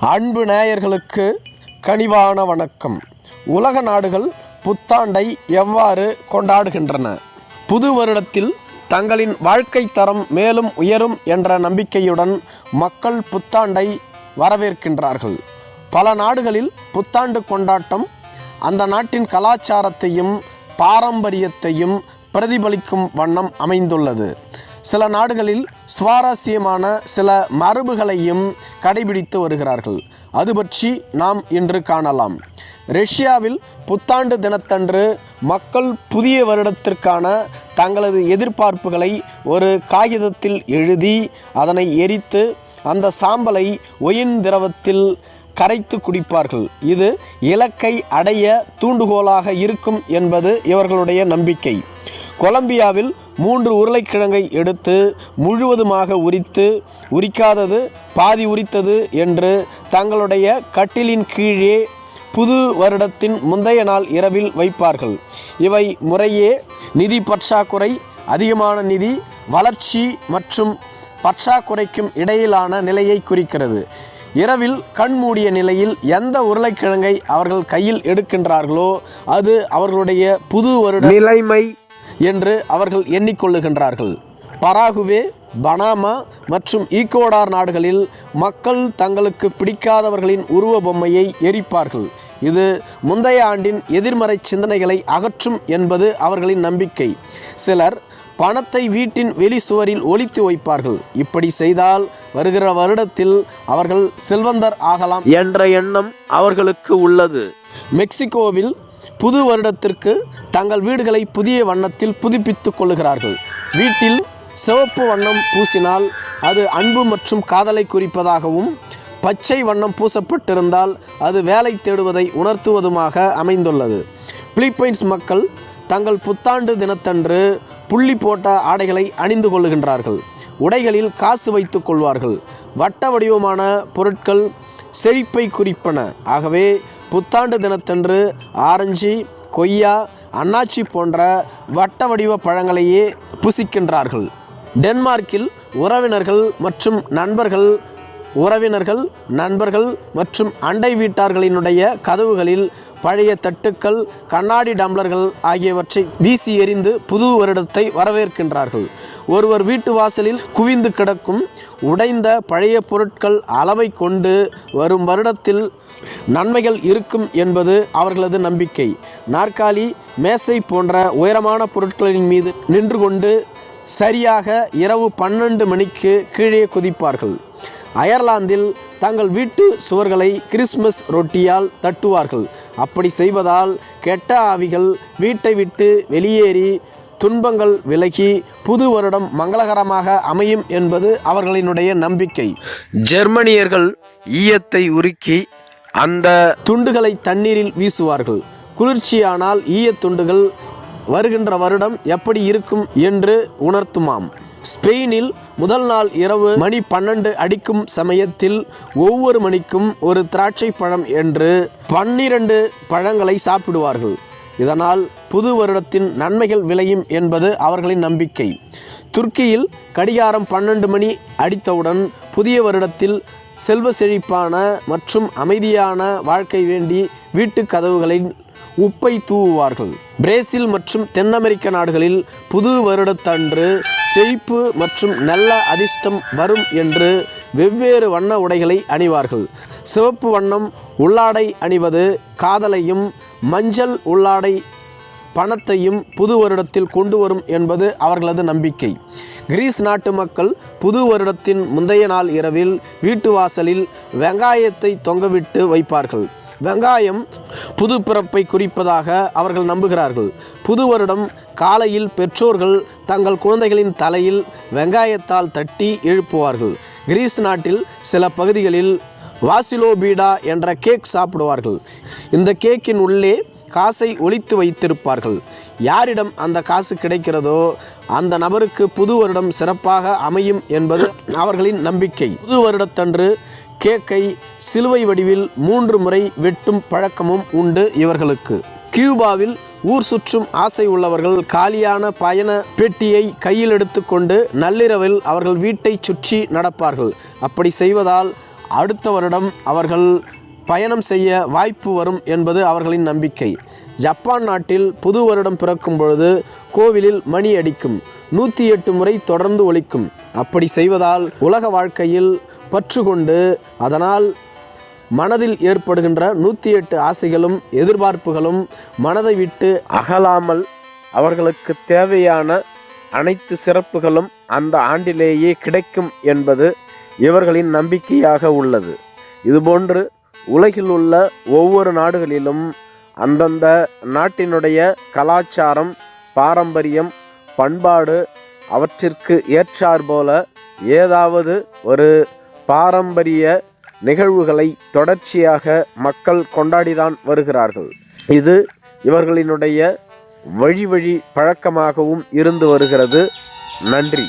அன்பு நேயர்களுக்கு கனிவான வணக்கம். உலக நாடுகள் புத்தாண்டை எவ்வாறு கொண்டாடுகின்றன? புது வருடத்தில் தங்களின் வாழ்க்கை தரம் மேலும் உயரும் என்ற நம்பிக்கையுடன் மக்கள் புத்தாண்டை வரவேற்கின்றார்கள். பல நாடுகளில் புத்தாண்டு கொண்டாட்டம் அந்த நாட்டின் கலாச்சாரத்தையும் பாரம்பரியத்தையும் பிரதிபலிக்கும் வண்ணம் அமைந்துள்ளது. சில நாடுகளில் சுவாரஸ்யமான சில மரபுகளையும் கடைபிடித்து வருகிறார்கள். அது பற்றி நாம் இன்று காணலாம். ரஷ்யாவில் புத்தாண்டு தினத்தன்று மக்கள் புதிய வருடத்திற்கான தங்களது எதிர்பார்ப்புகளை ஒரு காகிதத்தில் எழுதி அதனை எரித்து அந்த சாம்பலை ஒயின் திரவத்தில் கரைத்து குடிப்பார்கள். இது இலக்கை அடைய தூண்டுகோலாக இருக்கும் என்பது இவர்களுடைய நம்பிக்கை. கொலம்பியாவில் மூன்று உருளைக்கிழங்கை எடுத்து முழுவதுமாக உரித்து உரிக்காதது பாதி உரித்தது என்று தங்களுடைய கட்டிலின் கீழே புது வருடத்தின் முந்தைய நாள் இரவில் வைப்பார்கள். இவை முறையே நிதி பற்றாக்குறை அதிகமான நிதி வளர்ச்சி மற்றும் பற்றாக்குறைக்கும் இடையிலான நிலையை குறிக்கிறது. இரவில் கண் மூடிய நிலையில் எந்த உருளைக்கிழங்கை அவர்கள் கையில் எடுக்கின்றார்களோ அது அவர்களுடைய புது வருட நிலைமை என்று அவர்கள் எண்ணிக்கொள்ளுகின்றார்கள். பராகுவே பனாமா மற்றும் ஈக்குவடார் நாடுகளில் மக்கள் தங்களுக்கு பிடிக்காதவர்களின் உருவ பொம்மையை எரிப்பார்கள். இது முந்தைய ஆண்டின் எதிர்மறை சிந்தனைகளை அகற்றும் என்பது அவர்களின் நம்பிக்கை. சிலர் பணத்தை வீட்டின் வெளி சுவரில் ஒளித்து வைப்பார்கள். இப்படி செய்தால் வருகிற வருடத்தில் அவர்கள் செல்வந்தர் ஆகலாம். என்ற எண்ணம் அவர்களுக்கு உள்ளது. மெக்சிகோவில் புது வருடத்திற்கு தங்கள் வீடுகளை புதிய வண்ணத்தில் புதுப்பித்துக் கொள்ளுகிறார்கள். வீட்டில் சிவப்பு வண்ணம் பூசினால் அது அன்பு மற்றும் காதலை குறிப்பதாகவும் பச்சை வண்ணம் பூசப்பட்டிருந்தால் அது வேலை தேடுவதை உணர்த்துவதுமாக அமைந்துள்ளது. பிலிப்பைன்ஸ் மக்கள் தங்கள் புத்தாண்டு தினத்தன்று புள்ளி போட்ட ஆடைகளை அணிந்து கொள்ளுகின்றார்கள். உடைகளில் காசு வைத்துக் கொள்வார்கள். வட்ட வடிவமான பொருட்கள் செழிப்பை குறிப்பன. ஆகவே புத்தாண்டு தினத்தன்று ஆரஞ்சு கொய்யா அன்னாச்சி போன்ற வட்ட வடிவ பழங்களையே புசிக்கின்றார்கள். டென்மார்க்கில் உறவினர்கள் மற்றும் நண்பர்கள் உறவினர்கள் நண்பர்கள் மற்றும் அண்டை வீட்டார்களினுடைய கதவுகளில் பழைய தட்டுக்கள் கண்ணாடி டம்ளர்கள் ஆகியவற்றை வீசி எறிந்து புது வருடத்தை வரவேற்கின்றார்கள். ஒருவர் வீட்டு வாசலில் குவிந்து கிடக்கும் உடைந்த பழைய பொருட்கள் அளவை கொண்டு வரும் வருடத்தில் நன்மைகள் இருக்கும் என்பது அவர்களது நம்பிக்கை. நாற்காலி மேசை போன்ற உயரமான பொருட்களின் மீது நின்று கொண்டு சரியாக இரவு பன்னெண்டு மணிக்கு கீழே குதிப்பார்கள். அயர்லாந்தில் தங்கள் வீட்டு சுவர்களை கிறிஸ்மஸ் ரொட்டியால் தட்டுவார்கள். அப்படி செய்வதால் கெட்ட ஆவிகள் வீட்டை விட்டு வெளியேறி துன்பங்கள் விலகி புது வருடம் மங்களகரமாக அமையும் என்பது அவர்களினுடைய நம்பிக்கை. ஜெர்மனியர்கள் ஈயத்தை உருக்கி அந்த துண்டுகளை தண்ணீரில் வீசுவார்கள். குளிர்ச்சியானால் ஈயத்துண்டுகள் வருகின்ற வருடம் எப்படி இருக்கும் என்று உணர்த்துமாம். ஸ்பெயினில் முதல் நாள் இரவு மணி பன்னெண்டு அடிக்கும் சமயத்தில் ஒவ்வொரு மணிக்கும் ஒரு திராட்சை பழம் என்று பன்னிரண்டு பழங்களை சாப்பிடுவார்கள். இதனால் புது வருடத்தின் நன்மைகள் விளையும் என்பது அவர்களின் நம்பிக்கை. துருக்கியில் கடிகாரம் பன்னெண்டு மணி அடித்தவுடன் புதிய வருடத்தில் செல்வ செழிப்பான மற்றும் அமைதியான வாழ்க்கை வேண்டி வீட்டு கதவுகளின் உப்பை தூவுவார்கள். பிரேசில் மற்றும் தென் அமெரிக்க நாடுகளில் புது வருடத்தன்று செழிப்பு மற்றும் நல்ல அதிர்ஷ்டம் வரும் என்று வெவ்வேறு வண்ண உடைகளை அணிவார்கள். சிவப்பு வண்ணம் உள்ளாடை அணிவது காதலையும் மஞ்சள் உள்ளாடை பணத்தையும் புது வருடத்தில் கொண்டு வரும் என்பது அவர்களது நம்பிக்கை. கிரீஸ் நாட்டு மக்கள் புது வருடத்தின் முந்தைய நாள் இரவில் வீட்டு வாசலில் வெங்காயத்தை தொங்கவிட்டு வைப்பார்கள். வெங்காயம் புது பிறப்பை குறிப்பதாக அவர்கள் நம்புகிறார்கள். புது வருடம் காலையில் பெற்றோர்கள் தங்கள் குழந்தைகளின் தலையில் வெங்காயத்தால் தட்டி எழுப்புவார்கள். கிரீஸ் நாட்டில் சில பகுதிகளில் வாசிலோபீடா என்ற கேக் சாப்பிடுவார்கள். இந்த கேக்கின் உள்ளே காசை ஒழித்து வைத்திருப்பார்கள். யாரிடம் அந்த காசு கிடைக்கிறதோ அந்த நபருக்கு புது வருடம் சிறப்பாக அமையும் என்பது அவர்களின் நம்பிக்கை. புது வருடத்தன்று கேக்கை சிலுவை வடிவில் மூன்று முறை வெட்டும் பழக்கமும் உண்டு இவர்களுக்கு. கியூபாவில் ஊர் சுற்றும் ஆசை உள்ளவர்கள் காலியான பயண பெட்டியை கையில் எடுத்துக்கொண்டு நள்ளிரவில் அவர்கள் வீட்டை சுற்றி நடப்பார்கள். அப்படி செய்வதால் அடுத்த வருடம் அவர்கள் பயணம் செய்ய வாய்ப்பு வரும் என்பது அவர்களின் நம்பிக்கை. ஜப்பான் நாட்டில் புது வருடம் பிறக்கும் பொழுது கோவிலில் மணி அடிக்கும் நூற்றி எட்டு முறை தொடர்ந்து ஒழிக்கும் அப்படி செய்வதால் உலக வாழ்க்கையில் பற்று கொண்டு அதனால் மனதில் ஏற்படுகின்ற நூற்றி எட்டு ஆசைகளும் எதிர்பார்ப்புகளும் மனதை விட்டு அகலாமல் அவர்களுக்கு தேவையான அனைத்து சிறப்புகளும் அந்த ஆண்டிலேயே கிடைக்கும் என்பது இவர்களின் நம்பிக்கையாக உள்ளது. இதுபோன்று உலகில் உள்ள ஒவ்வொரு நாடுகளிலும் அந்தந்த நாட்டினுடைய கலாச்சாரம் பாரம்பரியம் பண்பாடு அவற்றிற்கு ஏற்றாற்போல ஏதாவது ஒரு பாரம்பரிய நிகழ்வுகளை தொடர்ச்சியாக மக்கள் கொண்டாடிதான் வருகிறார்கள். இது இவர்களினுடைய வழி வழி பழக்கமாகவும் இருந்து வருகிறது. நன்றி.